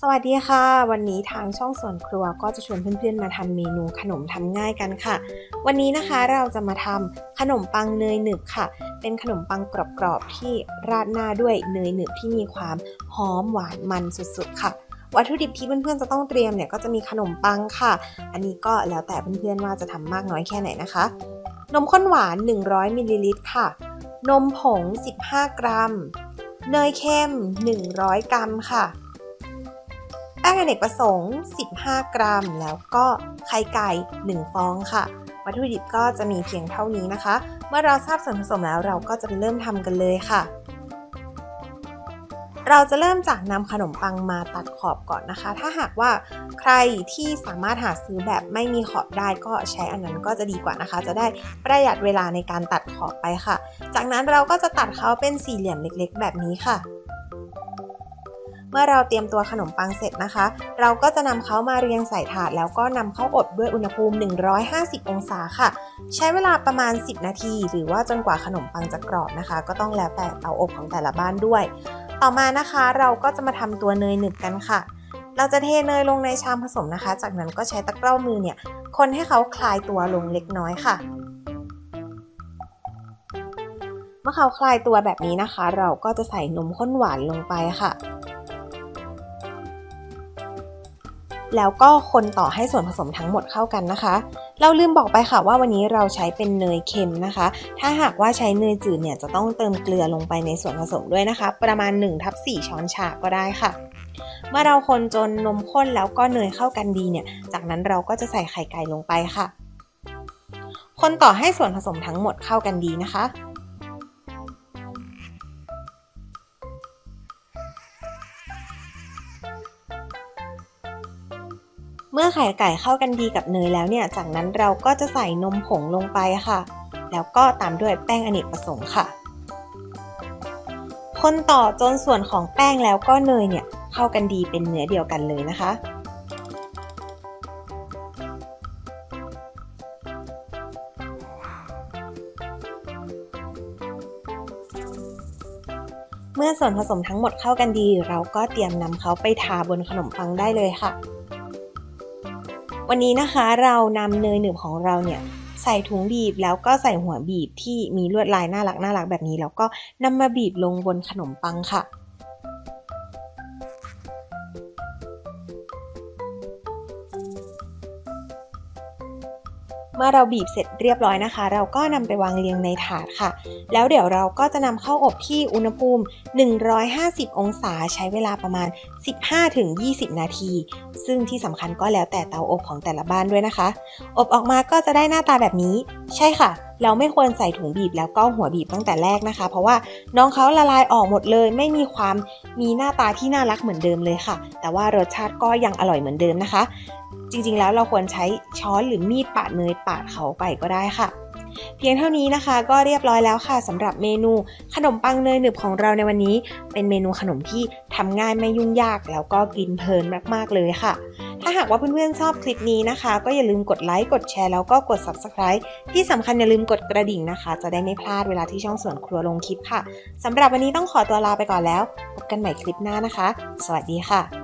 สวัสดีค่ะ วันนี้ทางช่องส่วนครัวก็จะชวนเพื่อนๆมาทำเมนูขนมทำง่ายกันค่ะ วันนี้นะคะเราจะมาทำขนมปังเนยหนึบค่ะ เป็นขนมปังกรอบๆที่ราดหน้าด้วยเนยหนึบที่มีความหอมหวานมันสุดๆค่ะ วัตถุดิบที่เพื่อนๆจะต้องเตรียมเนี่ยก็จะมีขนมปังค่ะ อันนี้ก็แล้วแต่เพื่อนๆว่าจะทำมากน้อยแค่ไหนนะคะ นมข้นหวาน 100มิลลิลิตรค่ะ นมผง 15 กรัม เนยเข้ม 100 กรัมค่ะ แป้งอเนกประสงค์ 15 กรัม แล้วก็ไข่ไก่ 1 ฟองค่ะ วัตถุดิบก็จะมีเพียงเท่านี้นะคะ เมื่อเราทราบส่วนผสมแล้วเราก็จะไปเริ่มทำกันเลยค่ะ เราจะเริ่มจากนำขนมปังมาตัดขอบก่อนนะคะ ถ้าหากว่าใครที่สามารถหาซื้อแบบไม่มีขอบได้ก็ใช้อันนั้นก็จะดีกว่านะคะ จะได้ประหยัดเวลาในการตัดขอบไปค่ะ จากนั้นเราก็จะตัดเขาเป็นสี่เหลี่ยมเล็ก ๆ แบบนี้ค่ะ มื่อเราเตรียมตัวขนมปังเสร็จนะคะ เราก็จะนำเขามาเรียงใส่ถาด แล้วก็นำเข้าอบด้วยอุณหภูมิ 150 องศาค่ะ ใช้เวลาประมาณ 10 นาที หรือว่าจนกว่าขนมปังจะกรอบนะคะ ก็ต้องแล้วแต่เตาอบของแต่ละบ้านด้วย ต่อมานะคะเราก็จะมาทำตัวเนยหนึบกันค่ะเราจะเทเนยลงในชามผสมนะคะ จากนั้นก็ใช้ตะกร้อมือเนี่ยคนให้เขาคลายตัวลงเล็กน้อยค่ะ เมื่อเขาคลายตัวแบบนี้นะคะ เราก็จะใส่นมข้นหวานลงไปค่ะ แล้วก็คนต่อให้ส่วนผสมทั้งหมดเข้ากันนะคะ เราลืมบอกไปค่ะว่าวันนี้เราใช้เป็นเนยเค็มนะคะ ถ้าหากว่าใช้เนยจืดเนี่ยจะต้องเติมเกลือลงไปในส่วนผสมด้วยนะคะ ประมาณ1ทับ4ช้อนชาก็ได้ค่ะ เมื่อเราคนจนนมข้นแล้วก็เนยเข้ากันดีเนี่ย จากนั้นเราก็จะใส่ไข่ไก่ลงไปค่ะ คนต่อให้ส่วนผสมทั้งหมดเข้ากันดีนะคะ เมื่อไข่ไก่เข้ากันดีกับเนยแล้วเนี่ย จากนั้นเราก็จะใส่นมผงลงไปค่ะ แล้วก็ตามด้วยแป้งอเนกประสงค์ค่ะ คนต่อจนส่วนของแป้งแล้วก็เนยเนี่ยเข้ากันดีเป็นเนื้อเดียวกันเลยนะคะเมื่อส่วนผสมทั้งหมดเข้ากันดี เราก็เตรียมนำเขาไปทาบนขนมปังได้เลยค่ะ วันนี้นะคะเรานำเนยหนึบของเราเนี่ยใส่ถุงบีบแล้วก็ใส่หัวบีบที่มีลวดลายน่ารักน่ารักแบบนี้ แล้วก็นำมาบีบลงบนขนมปังค่ะ เมื่อเราบีบเสร็จเรียบร้อยนะคะ เราก็นำไปวางเรียงในถาดค่ะ แล้วเดี๋ยวเราก็จะนำเข้าอบที่อุณหภูมิ 150 องศาใช้เวลาประมาณ 15-20 นาที ซึ่งที่สำคัญก็แล้วแต่เตาอบของแต่ละบ้านด้วยนะคะ อบออกมาก็จะได้หน้าตาแบบนี้ ใช่ค่ะเราไม่ควรใส่ถุงบีบแล้วก็หัวบีบตั้งแต่แรกนะคะ เพราะว่าน้องเขาละลายออกหมดเลย ไม่มีความมีหน้าตาที่น่ารักเหมือนเดิมเลยค่ะ แต่ว่ารสชาติก็ยังอร่อยเหมือนเดิมนะคะ จริงๆแล้วเราควรใช้ช้อนหรือมีดปาดเนยปาดเขาไปก็ได้ค่ะเพียงเท่านี้นะคะก็เรียบร้อยแล้วค่ะสำหรับเมนูขนมปังเนยหนึบของเราในวันนี้ เป็นเมนูขนมที่ทำง่ายไม่ยุ่งยาก แล้วก็กินเพลินมากๆเลยค่ะ ถ้าหากว่าเพื่อนๆชอบคลิปนี้นะคะ ก็อย่าลืมกดไลค์กดแชร์แล้วก็กด subscribe ที่สำคัญอย่าลืมกดกระดิ่งนะคะ จะได้ไม่พลาดเวลาที่ช่องส่วนครัวลงคลิปค่ะสำหรับวันนี้ต้องขอตัวลาไปก่อนแล้วพบกันใหม่คลิปหน้านะคะ สวัสดีค่ะ